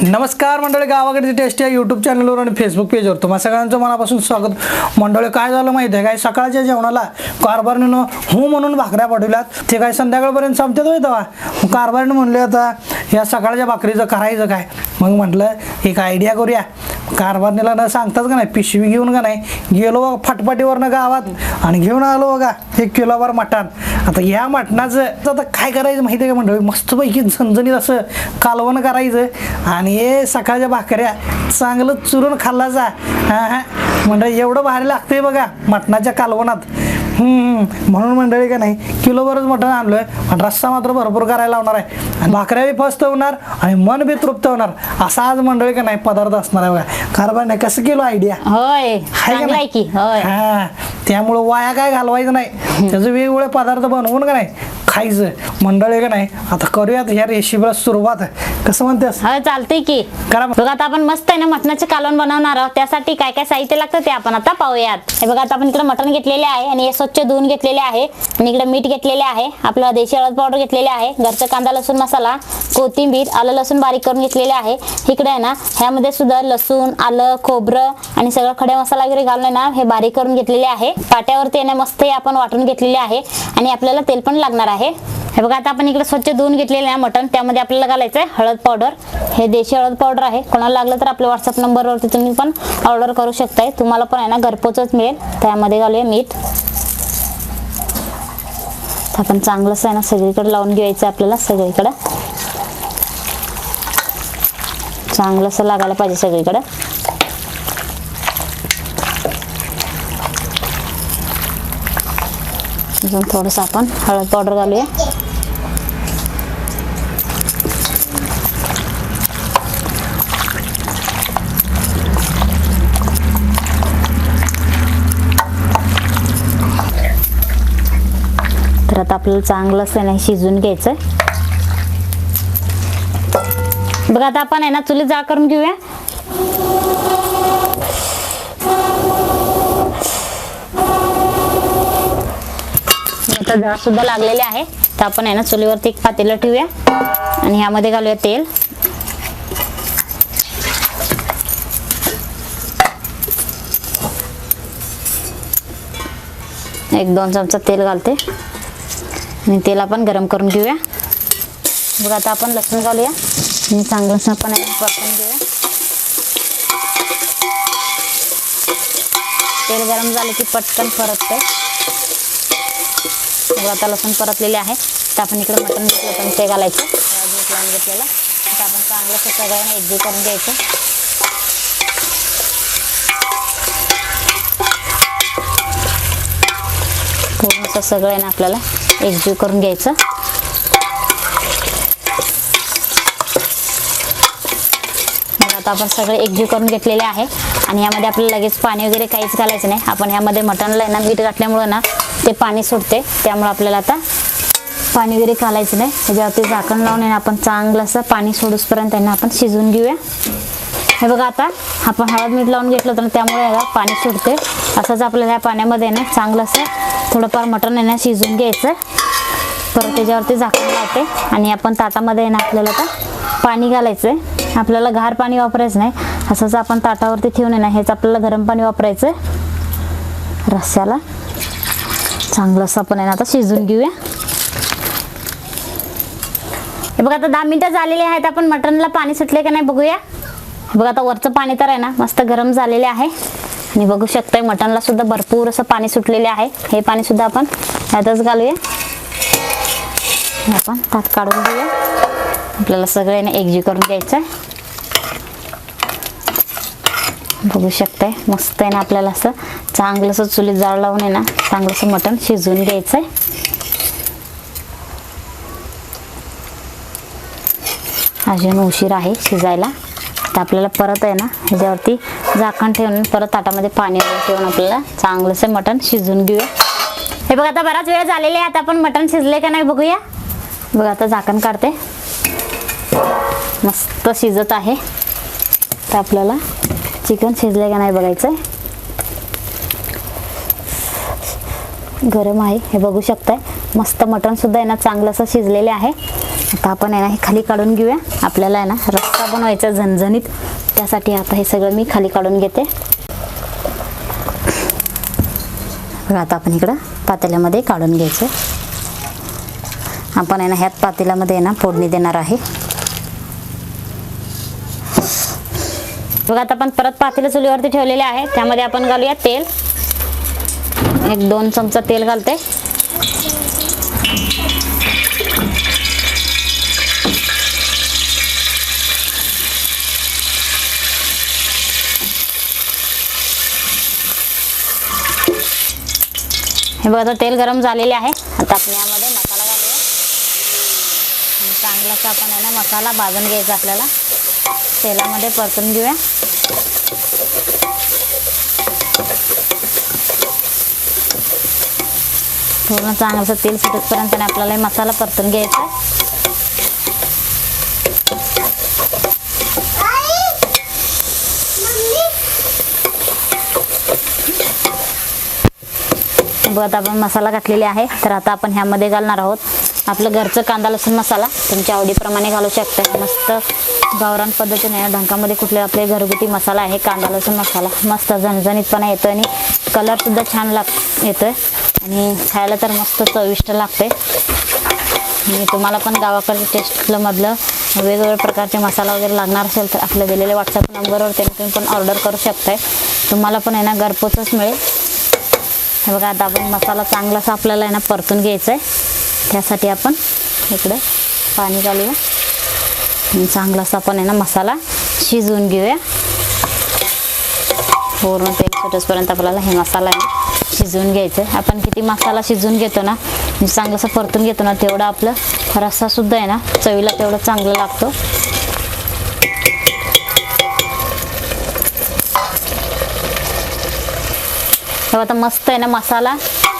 नमस्कार मंडळी गावाकडची टेस्ट या यूट्यूब चॅनलवर आणि फेसबुक पेजवर तुम्हा सगळ्यांचं मनापासून स्वागत. मंडळी काय झालं माहिती आहे काय? सकाळच्या जेवणाला कारभारनं हो म्हणून भाकऱ्या पाठवल्यात. ते काय संध्याकाळपर्यंत संपतात होय तेव्हा? कारभारीनं कारभारनं म्हणले आता या सकाळच्या भाकरीचं करायचं काय? मग म्हटलं एक आयडिया करूया. कारभारणीला न सांगताच का नाही? पिशवी घेऊन का नाही? गेलो बघा गावात आणि घेऊन आलो बघा एक किलोभर मटण. आता या मटणाचं आता काय करायचं माहिती आहे का मंडळी? मस्तपैकी झणझणीत असं कालवण करायचं आणि हे सकाळच्या भाकऱ्या चांगलं चुरून खाल्ला जा. हां हां. मंडळी एवढं भारी लागतंय बघा मटणाच्या कालवणात. हम्म, म्हणून मंडळी का नाही किलोभरच मटण आणलोय. आणि रस्सा मात्र भरपूर करायला लावणार आहे. आणि भाकऱ्या बी फस्त होणार आणि मन बी तृप्त होणार. असा आज मंडळी का नाही पदार्थ असणार आहे बघा. कारभार नाही कसं केलो आयडिया होय हाय का आहे हा त्यामुळं वाया काय घालवायचं नाही. त्याचं वेगवेगळे पदार्थ बनवून का नाही खायचं. मंडळी का नाही आता करूयात ह्या रेसिपीला सुरुवात. कसं म्हणतेस? चालतंय की. करा मग. बघा आता आपण मस्त आहे ना मटणाचे कालवण बनवणार आहोत. त्यासाठी काय काय साहित्य लागतं ते आपण आता पाहूयात. हे बघा आता आपण इकडे मटण घेतलेले आहे आणि हे स्वच्छ धुवून घेतलेले आहे. आणि इकडे मीठ घेतलेले आहे. आपलं देशी हळद पावडर घेतलेले आहे. घरचा कांदा लसूण मसाला कोथिंबीर आलं लसूण बारीक करून घेतलेले आहे. इकडे आहे ना ह्यामध्ये सुद्धा लसूण आलं खोबरं आणि सगळं खडे मसाला वगैरे घालून आहे ना हे बारीक करून घेतलेले आहे. पाट्यावरती आहे ना मस्त हे आपण वाटून घेतलेले आहे. आणि आपल्याला तेल पण लागणार आहे. हे बघा आता आपण इकडे स्वच्छ धुवून घेतलेले आहे मटण. त्यामध्ये आपल्याला घालायचं आहे हळद पावडर. हे देशी हळद पावडर आहे. कोणाला लागलं तर आपल्या व्हॉट्सअप नंबरवरती तुम्ही पण ऑर्डर करू शकताय. तुम्हाला पण आहे ना घरपोचच मिळेल. त्यामध्ये घालूया मीठ. आपण चांगलंच आहे ना सगळीकडे लावून घ्यायचं आहे आपल्याला सगळीकडे. चांगलंसं लागायला पाहिजे सगळीकडे. अजून थोडंसं आपण हळद पावडर घालूया. तर आता आपल्याला चांगलं सण शिजून घ्यायचं बघा आता आपण आहे ना चुली जाळ करून घेऊया. आता जाळ सुद्धा लागलेले आहे. तर आपण आहे ना चुलीवरती एक पातेलं ठेवूया आणि ह्यामध्ये घालूया तेल. एक दोन चमचा तेल घालते. आणि तेल आपण गरम करून घेऊया. बघा आता आपण लसूण घालूया. आणि चांगलंसं आपण आहे परतून घेऊया. तेल गरम झालं की पटकन परतते बघा आता लसूण परतलेले आहे. तर आपण इकडे मटण घेतलं पण ते घालायचं. लावून घेतलेलं तर आपण चांगलंसं सगळ्यांना एकजीव करून घ्यायचं. पूर्ण सगळं आहे ना आपल्याला एकजीव करून घ्यायचं. मग आता आपण सगळे एकजीव करून घेतलेले आहे. आणि यामध्ये आपल्याला लगेच पाणी वगैरे काहीच घालायचं नाही. आपण ह्यामध्ये मटणला आहे ना मीठ घातल्यामुळं ना ते पाणी सुटते त्यामुळे आपल्याला आता पाणी वगैरे घालायचं नाही. त्याच्यावरती झाकण लावून आहे ना आपण चांगलं असं पाणी सोडूसपर्यंत त्यांना आपण शिजवून घेऊया. हे बघा आता आपण हळद मीठ लावून घेतलं तर त्यामुळे याला पाणी सुटते असंच आपल्याला ह्या पाण्यामध्ये ना चांगलं असं थोडंफार मटण आहे ना शिजून घ्यायचं. परत त्याच्यावरती झाकण लावते. आणि आपण ताटामध्ये आहे ना आपल्याला आता पाणी घालायचं आहे आपल्याला गार पाणी वापरायचं नाही. असंच आपण ताटावरती ठेवून आहे ना हेच आपल्याला गरम पाणी वापरायचं आहे रस्स्याला चांगलं असं आपण आहे ना आता शिजून घेऊया. हे बघा आता दहा मिनटं झालेली आहेत. आपण मटनला पाणी सुटले का नाही बघूया. बघा आता वरचं पाणी तर आहे ना मस्त गरम झालेले आहे. आणि बघू शकताय मटनला सुद्धा भरपूर असं पाणी सुटलेले आहे. हे पाणी सुद्धा आपण यातच घालूया. आपण ताक काढून घेऊया. आपल्याला सगळ्यांना एकजीव करून घ्यायचं आहे बघू शकताय मस्त आहे ना आपल्याला असं चांगलंसं चुलीत जाळ लावून आहे ना चांगलंसं मटण शिजवून घ्यायचं आहे अजून उशीर आहे शिजायला. तर आपल्याला परत आहे ना ह्याच्यावरती झाकण ठेवून परत ताटामध्ये पाणी वगैरे ठेवून आपल्याला चांगलंसं मटण शिजवून घेऊया. हे बघा आता बराच वेळ झालेला आहे. आता आपण मटण शिजले का नाही बघूया. बघा आता झाकण काढते. मस्त शिजत आहे. तर आपल्याला चिकन शिजले का नाही बघायचं आहे गरम आहे हे बघू शकताय. मस्त मटण सुद्धा आहे ना चांगलंसं शिजलेले आहे. आता आपण आहे ना हे खाली काढून घेऊया. आपल्याला आहे ना रस्सा बनवायचा झणझणीत. त्यासाठी आता हे सगळं मी खाली काढून घेते. बघा आता आपण इकडं पातेल्यामध्ये काढून घ्यायचं. आपण आहे ना ह्यात पातेल्यामध्ये आहे ना फोडणी देणार आहे. बघा आता आपण परत पातेलं चुलीवरती ठेवलेले आहे. त्यामध्ये आपण घालूया तेल. एक दोन चमचा तेल घालते. हे बघा तेल गरम झालेले आहे. आता आपण यामध्ये मसाला घालूया. आणि चांगलासा आपण आहे ना मसाला भाजून घ्यायचा आपल्याला. तेलामध्ये परतून घेऊया. पूर्ण चांगलंसं तेल सुटेपर्यंत आपल्याला मसाला परतून घ्यायचा आहे. बघ आता आपण मसाला घातलेला आहे. तर आता आपण ह्यामध्ये घालणार आहोत आपलं घरचं कांदा लसूण मसाला. तुमच्या आवडीप्रमाणे घालू शकता. मस्त गावरान पद्धतीने ढंकामध्ये कुठले आपले घरगुती मसाला आहे कांदा लसूण मसाला. मस्त झणझणीतपणा येतो आणि कलरसुद्धा छान लाग येतोय. आणि खायला तर मस्त चविष्ट लागते आणि तुम्हाला पण गावाकडे टेस्टमधलं वेगवेगळ्या प्रकारचे मसाला वगैरे लागणार असेल तर आपल्या दिलेल्या व्हॉट्सअप नंबरवर त्यांनी तुम्ही पण ऑर्डर करू शकताय. तुम्हाला पण आहे ना घरपोचच मिळेल. हे बघा आता आपण मसाला चांगलाच आपल्याला आहे ना परतून घ्यायचा आहे. त्यासाठी आपण इकडं पाणी घालूया. चांगलाच आपण आहे ना मसाला शिजवून घेऊया. पूर्ण तेल सुटेसपर्यंत आपल्याला हे मसाला आहे शिजवून घ्यायचं आहे. आपण किती मसाला शिजवून घेतो ना चांगलंसं परतून घेतो ना तेवढा आपलं रस्सासुद्धा आहे ना चवीला तेवढं चांगलं लागतो. तेव्हा आता मस्त आहे ना मसाला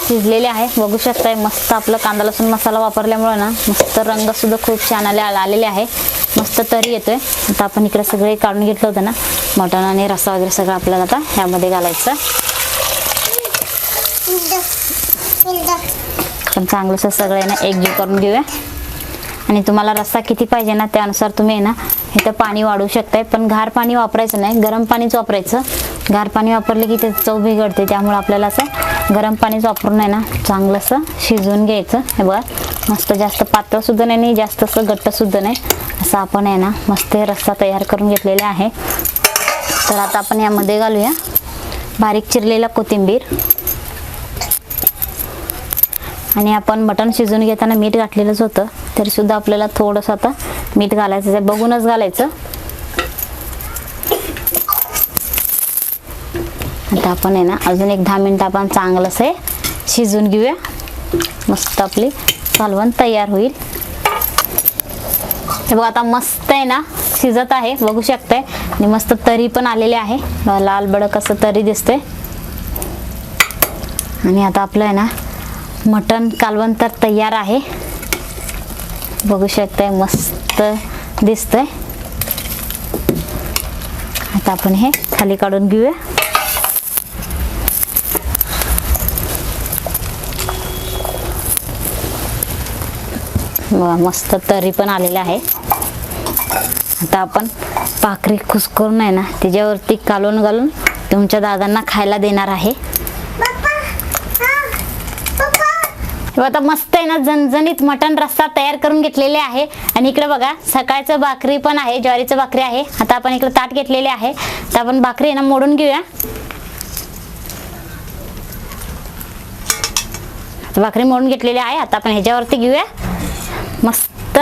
शिजलेले आहे बघू शकताय मस्त आपलं कांदा लसूण मसाला वापरल्यामुळे ना मस्त रंगसुद्धा खूप छान आले आलेले आहे. मस्त तरी येतोय. आता आपण इकडे सगळे काढून घेतलं होतं ना मटण आणि रस्सा वगैरे सगळं आपल्याला आता ह्यामध्ये घालायचं. पण चांगलंसं सगळं आहे ना एकजीव करून घेऊया. आणि तुम्हाला रस्सा किती पाहिजे ना त्यानुसार तुम्ही आहे हे इथं पाणी वाढू शकताय पण घार पाणी वापरायचं नाही. गरम पाणीच वापरायचं. गार पाणी वापरलं की ते चव बिघडते त्यामुळे आपल्याला असं गरम पाणीच वापरून आहे ना चांगलंसं शिजवून घ्यायचं. हे बघा मस्त जास्त पातळसुद्धा नाही नाही जास्त असं गट्टसुद्धा नाही. असं आपण आहे ना मस्त हे रस्सा तयार करून घेतलेला आहे. तर आता आपण यामध्ये घालूया बारीक चिरलेला कोथिंबीर. आणि आपण मटण शिजवून घेताना मीठ घातलेलंच होतं. तरीसुद्धा आपल्याला थोडंसं आता मीठ घालायचं आहे बघूनच घालायचं. आता आपण आहे ना अजून एक दहा मिनटं आपण चांगलंसं हे शिजून घेऊया. मस्त आपली कालवण तयार होईल. हे बघा आता मस्त आहे ना शिजत आहे. बघू शकताय. आणि मस्त तरी पण आलेले आहे. लाल बडक असं तरी दिसते आणि आता आपलं आहे ना मटण कालवण तर तयार आहे. बघू शकताय मस्त दिसतंय. आता आपण हे खाली काढून घेऊया. मस्त तरी पण आलेलं आहे. आता आपण पाखरी खुसकरून आहे ना त्याच्यावरती कालवून घालून तुमच्या दादांना खायला देणार आहे हे आता मस्त आहे ना झणझणीत मटण रस्सा तयार करून घेतलेले आहे. आणि इकडे बघा सकाळचं भाकरी पण आहे ज्वारीचं भाकरी आहे. आता आपण इकडे ताट घेतलेले आहे. तर आपण भाकरी आहे ना मोडून घेऊया. भाकरी मोडून घेतलेली आहे. आता आपण ह्याच्यावरती घेऊया. मस्त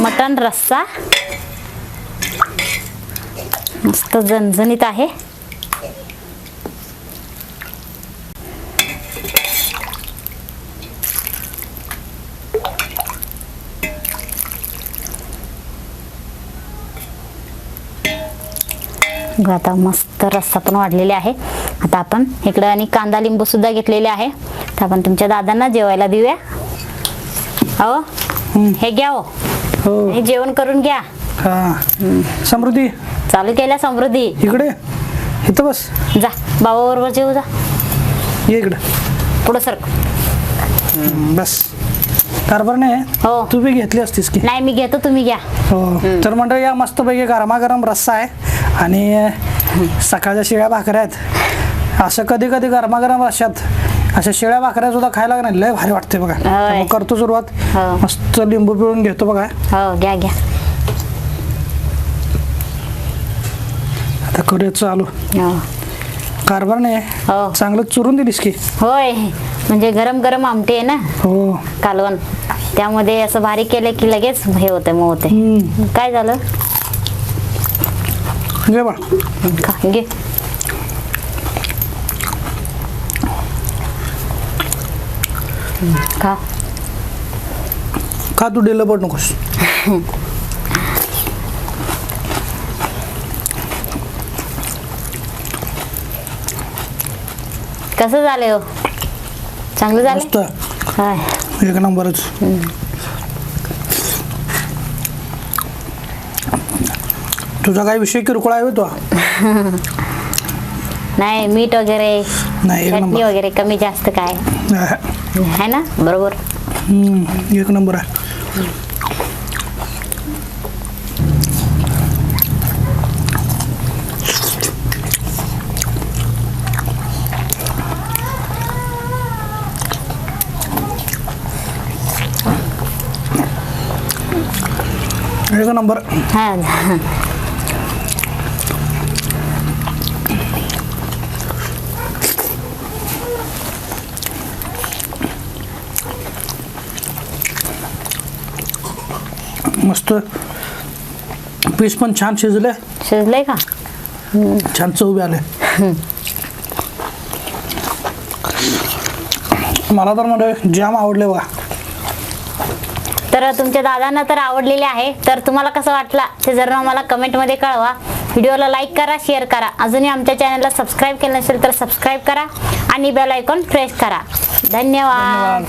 मटण रस्सा. मस्त झणझणीत आहे. आता मस्त रस्सा पण वाढलेले आहे. आता आपण इकडं आणि कांदा लिंबू सुद्धा घेतलेले आहे. तर आपण तुमच्या दादांना जेवायला देऊया. हो हे घ्या हो. हो. आणि जेवण करून घ्या. हा. समृद्धी. चालू केल्या समृद्धी. इकडे. इथं बस. जा बाबाबरोबर जेव जा. ये इकडं. पुढं सर. बस. कारभारने हो. तू बी घेतली असतीस की. नाही मी घेतो तुम्ही घ्या. हो. तर मंडळी या मस्तपैकी गरमागरम रस्सा आहे. आणि सकाळच्या शिळ्या भाकऱ्या आहेत. असं कधी कधी गरमागरम रश्यात अशा शिळ्या भाकऱ्या सुद्धा खायला नाही लय भारी वाटते बघा. करतो सुरुवात. हो. मस्त लिंबू पिळून घेतो बघा. हो घ्या घ्या. आता करूया चालू. हो. कारभारने हो. चांगलं चुरून दिलीस की? होय. म्हणजे गरम गरम आमटी आहे ना? हो. कालवण. त्यामध्ये असं बारीक केलं की लगेच हे होते मग होते. काय झालं? घे बा खा घे खा का तू डेलं पड नकोस कसं झालं हो चांगलं मस्त झालं काय एक नंबरच तुझा काय विषय किरकोळ आहे तो? नाही मीठ वगैरे नाही एक चटणी नंबर. वगैरे कमी जास्त काय. आहे ना? बरोबर. हम्म, एक नंबर आहे. एक नंबर. हा. मस्त. पीस पण छान शिजले. शिजलंय का? छान चव आले. मला तर म्हणजे जाम आवडले बघा. तर तुमच्या दादांना तर आवडलेले आहे. तर तुम्हाला कसं वाटला ते जर मला कमेंटमध्ये कळवा. व्हिडिओला लाईक करा शेअर करा. अजूनही आमच्या चॅनलला सबस्क्राईब केलं नसेल तर सबस्क्राईब करा आणि बेल आयकॉन प्रेस करा. धन्यवाद.